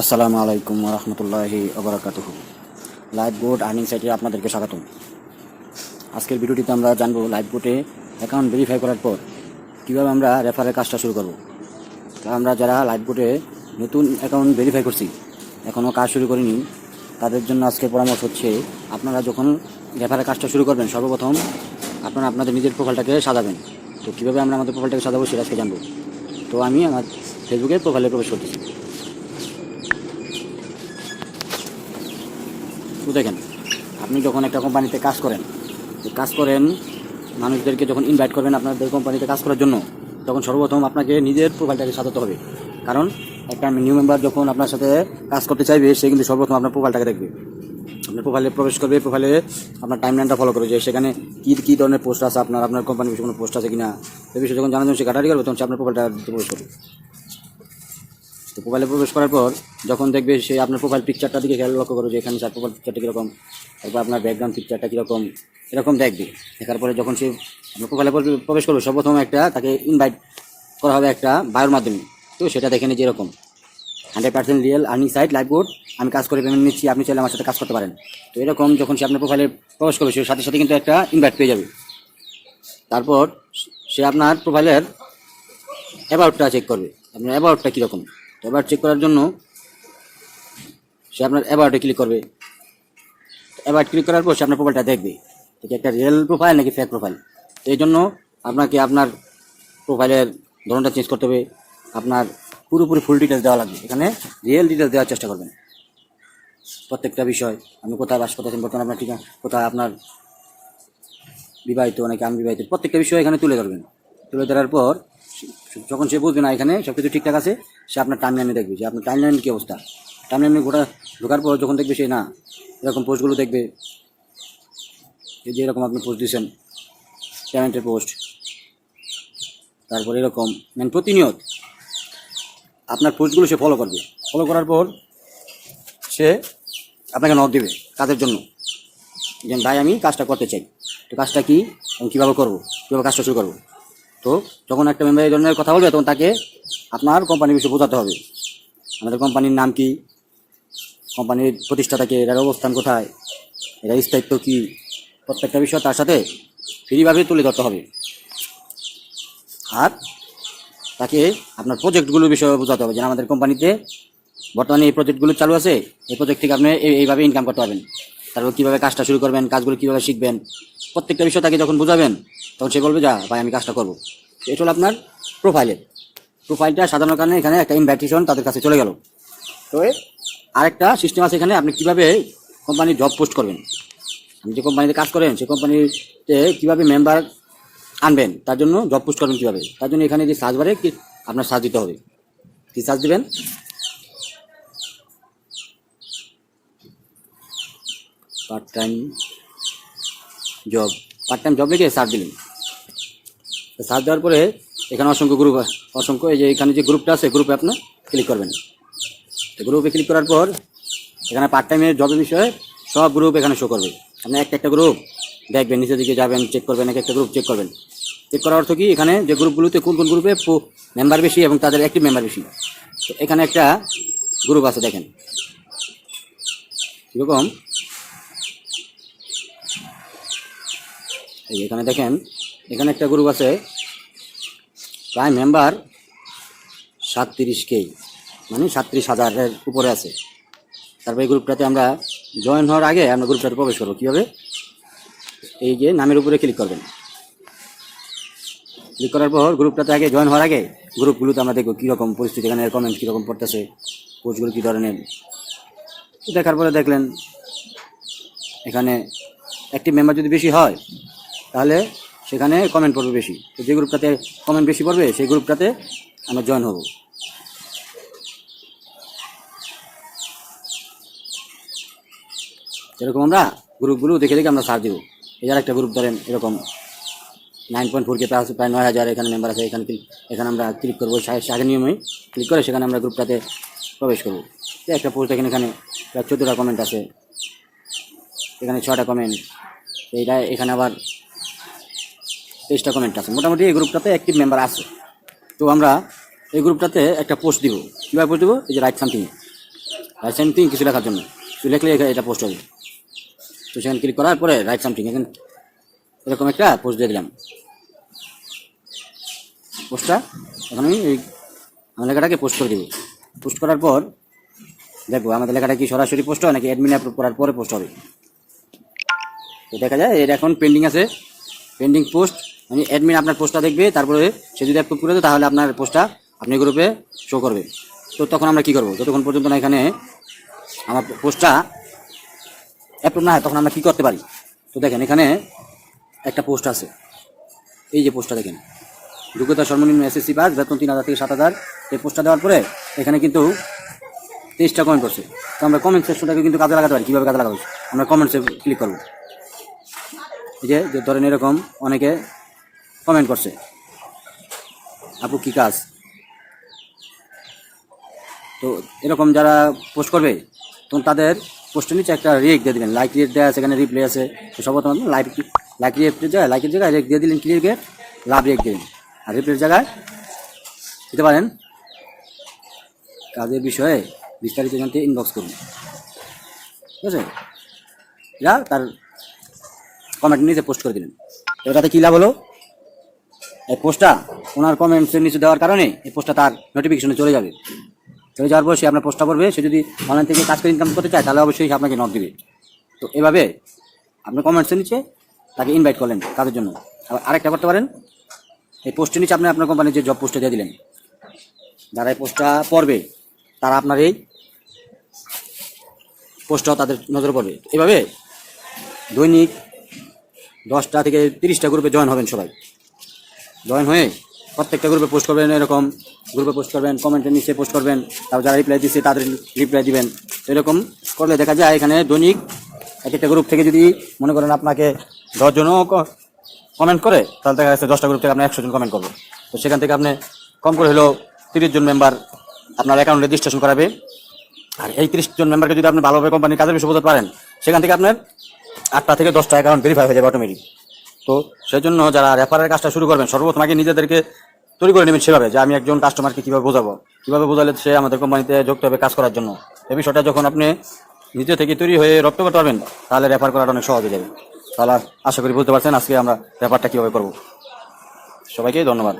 আসসালামু আলাইকুম রহমতুল্লাহি আবরাকাতুহু লাইভ বোর্ড আর্নিং সাইটে আপনাদেরকে স্বাগতম। আজকের ভিডিওটিতে আমরা জানব লাইভ বোর্ডে অ্যাকাউন্ট ভেরিফাই করার পর কীভাবে আমরা রেফারের কাজটা শুরু করব। তা আমরা যারা লাইভ বোর্ডে নতুন অ্যাকাউন্ট ভেরিফাই করছি এখনও কাজ শুরু করিনি, তাদের জন্য আজকে পরামর্শ হচ্ছে আপনারা যখন রেফারের কাজটা শুরু করবেন, সর্বপ্রথম আপনারা আপনাদের নিজের প্রোফাইলটাকে সাজাবেন। তো কীভাবে আমরা আমাদের প্রোফাইলটাকে সাজাবো সেটা আজকে জানব। তো আমি আমার ফেসবুকে প্রোফাইলে প্রবেশ করতেছি। দেখেন, আপনি যখন একটা কোম্পানিতে কাজ করেন কাজ করেন, মানুষদেরকে যখন ইনভাইট করবেন আপনাদের কোম্পানিতে কাজ করার জন্য, তখন সর্বপ্রথম আপনাকে নিজের প্রোফাইলটাকে সাজাতে হবে। কারণ একটা নিউ মেম্বার যখন আপনার সাথে কাজ করতে চাইবে, সে কিন্তু সর্বপ্রথম আপনার প্রোফাইলটাকে দেখবে। আপনার প্রোফাইলে প্রবেশ করবে প্রোফাইলে আপনার টাইম লাইনটা ফলো করবে যে সেখানে কী কী ধরনের পোস্ট আছে আপনার আপনার কোম্পানির কোনো পোস্ট আছে কিনা। সে বিষয়ে যখন জানার জন্য সে ঘাটাঘাটি করবে, তখন সে আপনার প্রোফাইলটা প্রবেশ করবে। তো প্রোফাইলে প্রবেশ করার পর যখন দেখবে সে আপনার প্রোফাইল পিকচারটা দিকে খেয়াল লক্ষ্য করবে যে এখানে তার প্রোফাইল পিকচারটা কীরকম, তারপর আপনার ব্যাকগ্রাউন্ড পিকচারটা কীরকম, এরকম দেখবে। দেখার পরে যখন সে আপনার প্রোফাইলে প্রবে- প্রবেশ করবে সর্বপ্রথম একটা তাকে ইনভাইট করা হবে একটা বায়োর মাধ্যমে। তো সেটা দেখে নিই যেরকম hundred percent real earning site live board আমি কাজ করে পেমেন্ট নিচ্ছি, আপনি চাইলে আমার সাথে কাজ করতে পারেন। তো এরকম যখন সে আপনার প্রোফাইলে প্রবেশ করবে, সে সাথে সাথে কিন্তু একটা ইনভাইট পেয়ে যাবে। তারপর সে আপনার প্রোফাইলের অ্যাবাউটটা চেক করবে। আপনার অ্যাবাউটটা কীরকম? অ্যাবাউট চেক করার জন্য সে আপনার অ্যাবাউটে ক্লিক করবে। অ্যাবাউট ক্লিক করার পর সে আপনার প্রোফাইলটা দেখবে। এটা একটা রিয়েল প্রোফাইল নাকি ফেক প্রোফাইল তো এই জন্য আপনাকে আপনার প্রোফাইলের ধরনটা চেঞ্জ করতে হবে। আপনার পুরোপুরি ফুল ডিটেলস দেওয়া লাগবে। এখানে রিয়েল ডিটেলস দেওয়ার চেষ্টা করবেন। প্রত্যেকটা বিষয়। আপনি কোথায় বাস করতেছেন, বর্তমানে আপনার ঠিকানা, কোথায় আপনার বিবাহিত নাকি বিবাহিত প্রত্যেকটা বিষয় এখানে তুলে ধরবেন। তুলে ধরার পর যখন সে বুঝবে না এখানে সব কিছু ঠিকঠাক আছে সে আপনার টাইম লাইনে দেখবে যে আপনার টাইম লাইনের কী অবস্থা? টাইম লাইনে গোটা ঢোকার পর যখন দেখবে সে, না, এরকম পোস্টগুলো দেখবে, এই যে এরকম আপনি পোস্ট দিয়েছেন পেমেন্টের পোস্ট তারপর এরকম মানে প্রতিনিয়ত আপনার পোস্টগুলো সে ফলো করবে। ফলো করার পর সে আপনাকে নক দেবে কাজের জন্য। যে, ভাই, আমি কাজটা করতে চাই। তো কাজটা কি? আমি কীভাবে করব? কীভাবে কাজটা শুরু করব? তো যখন একটা মেম্বার এই ধরনের কথা বলবে, তখন তাকে আপনার কোম্পানির বিষয়ে বোঝাতে হবে। আমাদের কোম্পানির নাম কি? কোম্পানির প্রতিষ্ঠাতাকে এটার অবস্থান কোথায়? এটা স্থায়িত্ব কি? প্রত্যেকটা বিষয় তার সাথে ফ্রিভাবে তুলে ধরতে হবে। আর তাকে আপনার প্রজেক্টগুলোর বিষয়ে বোঝাতে হবে। যে আমাদের কোম্পানিতে বর্তমানে এই প্রজেক্টগুলো চালু আছে, এই প্রজেক্ট থেকে আপনি এই- এইভাবে ইনকাম করতে পারবেন। তারপর কীভাবে কাজটা শুরু করবেন, কাজগুলো কীভাবে শিখবেন প্রত্যেকটা বিষয় তাকে যখন বোঝাবেন, তখন সে বলবে, যা, ভাই, আমি কাজটা করব। এটা হলো আপনার প্রোফাইলের প্রোফাইলটা সাজানোর কারণে এখানে একটা ইনভাইটেশন তাদের কাছে চলে গেল। তো আরেকটা সিস্টেম আছে এখানে, আপনি কীভাবে কোম্পানির জব পোস্ট করবেন? আপনি যে কোম্পানিতে কাজ করেন সেই কোম্পানিতে কীভাবে মেম্বার আনবেন, তার জন্য জব পোস্ট করবেন কীভাবে? তার জন্য এখানে যে সার্চ বারে কি আপনার সার্চ দিতে হবে। কী সার্চ দেবেন? Part time job part time job লিখে সার্চ দিলেন সার্চ দেওয়ার পরে এখানে অসংখ্য গ্রুপ অসংখ্য এই যে এখানে যে গ্রুপটা আছে গ্রুপে আপনি ক্লিক করবেন। তো গ্রুপে ক্লিক করার পর এখানে পার্ট টাইমের জবের বিষয়ে সব গ্রুপ এখানে শো করবে। আপনি একটা একটা গ্রুপ দেখবেন, নিচের দিকে যাবেন চেক করবেন, এক একটা গ্রুপ চেক করবেন। চেক করার অর্থ কি? এখানে যে গ্রুপগুলোতে কোন কোন গ্রুপে মেম্বার বেশি এবং তাদের অ্যাক্টিভ মেম্বার বেশি। তো এখানে একটা গ্রুপ আছে, দেখেন। কীরকম এই এখানে দেখেন, এখানে একটা গ্রুপ আছে, প্রায় মেম্বার সাতত্রিশ কে মানে সাতত্রিশ হাজারের উপরে আছে। তারপর এই গ্রুপটাতে আমরা জয়েন হওয়ার আগে আমরা গ্রুপটাতে প্রবেশ করব। কীভাবে? এই যে নামের উপরে ক্লিক করবেন। ক্লিক করার পর গ্রুপটাতে আগে জয়েন হওয়ার আগে গ্রুপগুলোতে আমরা দেখব কীরকম পরিস্থিতি, এখানে কমেন্ট কীরকম পড়তেছে পোস্টগুলো কী ধরনের। দেখার পরে দেখলেন, এখানে একটি মেম্বার যদি বেশি হয় তাহলে সেখানে কমেন্ট পড়বে বেশি। তো যে গ্রুপটাতে কমেন্ট বেশি পড়বে, সেই গ্রুপটাতে আমরা জয়েন হব। এরকম আমরা গ্রুপগুলো দেখে দেখে আমরা সার দেবো। এই আর একটা গ্রুপ ধরেন, এরকম নাইন পয়েন্ট ফোর কে আছে প্রায় নয় হাজার এখানে মেম্বার আছে, এখানে এখানে আমরা ক্লিক করব। আগের নিয়মে ক্লিক করে সেখানে আমরা গ্রুপটাতে প্রবেশ করব। একটা পোস্ট দেখেন এখানে, প্রায় চোদ্দোটা কমেন্ট আছে। এখানে ছটা কমেন্ট এইটা এখানে আবার তেইশটা কমেন্ট আছে। মোটামুটি এই গ্রুপটাতে অ্যাক্টিভ মেম্বার আছে। তো আমরা এই গ্রুপটাতে একটা পোস্ট দিব। কীভাবে পোস্ট দিব? এই যে রাইট সামথিং রাইট সামথিং কিছু লেখার জন্য। কিছু লিখলে এটা পোস্ট হবে। তো সেখানে ক্লিক করার পরে রাইট সামথিং এখানে এরকম একটা পোস্ট দিয়ে দিলাম। পোস্টটা এখন আমি এই আমার লেখাটাকে পোস্ট করে দিব। পোস্ট করার পর, দেখব আমাদের লেখাটা কি সরাসরি পোস্ট হয় নাকি অ্যাডমিন অ্যাপ্রুভ করার পরে পোস্ট হবে। তো দেখা যায়, এটা এখন পেন্ডিং আছে। পেন্ডিং পোস্ট মানে অ্যাডমিন আপনার পোস্টটা দেখবে, তারপরে সে যদি অ্যাপ্রুভ করে দেয়, তাহলে আপনার পোস্টটা আপনি গ্রুপে শো করবে। তো তখন আমরা কি করব? যতক্ষণ পর্যন্ত না এখানে আমার পোস্টটা অ্যাপ্রুভ না হয়, তখন আমরা কি করতে পারি? তো দেখেন, এখানে একটা পোস্ট আছে। এই যে পোস্টটা দেখেন। যোগ্যতা সর্বনিম্ন এসএসসি পাস, বেতন তিন হাজার থেকে সাত হাজার। এই পোস্টটা দেওয়ার পরে এখানে কিন্তু তেইশটা কমেন্ট করছে তো আমরা কমেন্ট সেকশনটাকে কিন্তু কাজে লাগাতে পারি। কীভাবে কাজে লাগাবো? আমরা কমেন্টসে ক্লিক করব। যে, ধরেন এরকম অনেকে কমেন্ট করছে। আপু, কি কাজ? তো এরকম যারা পোস্ট করবে, তখন তাদের পোস্টের নিচে একটা রেক দিয়ে দিলেন লাইক রেট দেওয়া এখানে রিপ্লে আছে। তো সর্বপ্রথম লাইক লাইক রেটের জায়গায় লাইকের জায়গায় রেক দিয়ে দিলেন ক্লিয়ার গেট লাভ রেক দিলেন। আর রিপ্লের জায়গায় দিতে পারেন। কাজের বিষয়ে বিস্তারিত জানতে ইনবক্স করুন। ঠিক আছে? যা, তার কমেন্ট নিচে পোস্ট করে দিলেন। তো তাতে কী লাভ হলো? এই পোস্টটা ওনার কমেন্টসের নিচে দেওয়ার কারণে এই পোস্টটা তার নোটিফিকেশনে চলে যাবে। চলে যাওয়ার পর সে আপনার পোস্টটা পড়বে, সে যদি অনলাইন থেকে কাজ করে ইনকাম করতে চায়, তাহলে অবশ্যই আপনাকে নক দেবে। তো এভাবে আপনি কমেন্টসের নিচে তাকে ইনভাইট করলেন কাজের জন্য। আবার আরেকটা করতে পারেন, এই পোস্টের নিচে আপনি আপনার কোম্পানির যে জব পোস্টে দিয়ে দিলেন, যারা এই পোস্টটা পড়বে, তারা আপনার এই পোস্টটাও তাদের নজরে পড়বে। এভাবে দৈনিক দশটা থেকে তিরিশটা গ্রুপে জয়েন হবেন সবাই। জয়েন হয়ে প্রত্যেকটা গ্রুপে পোস্ট করবেন এরকম। গ্রুপে পোস্ট করবেন কমেন্টের নিচে পোস্ট করবেন। তারপর যারা রিপ্লাই দিচ্ছে তাদের রিপ্লাই দিবেন। এরকম করলে দেখা যায় এখানে দৈনিক এক একটা গ্রুপ থেকে যদি মনে করেন আপনাকে দশজনও কমেন্ট করে, তাহলে দেখা যাচ্ছে দশটা গ্রুপ থেকে আপনি একশো জন কমেন্ট করব। তো সেখান থেকে আপনি কম করে হলেও তিরিশ জন মেম্বার আপনার অ্যাকাউন্টে রেজিস্ট্রেশন করাবে। আর এই তিরিশ জন মেম্বারকে যদি আপনি ভালোভাবে কোম্পানির কাজে বিষয় বোঝাতে পারেন, সেখান থেকে আপনার আটটা থেকে দশটা অ্যাকাউন্ট ভেরিফাই হয়ে যাবে অটোমেটিক তো সেই জন্য যারা রেফারের কাজটা শুরু করবেন, সর্বপ্রথম আগে নিজেদেরকে তৈরি করে নেবেন সেভাবে, যে আমি একজন কাস্টমারকে কীভাবে বোঝাবো। কীভাবে বোঝালে সে আমাদের কোম্পানিতে যুক্ত হবে কাজ করার জন্য। এ বিষয়টা যখন আপনি নিজে থেকে তৈরি হয়ে রপ্ত করতে পারবেন, তাহলে রেফার করাটা অনেক সহজ হয়ে যাবে। তাহলে আশা করি বুঝতে পারছেন আজকে আমরা রেফারটা কীভাবে করব। সবাইকে ধন্যবাদ।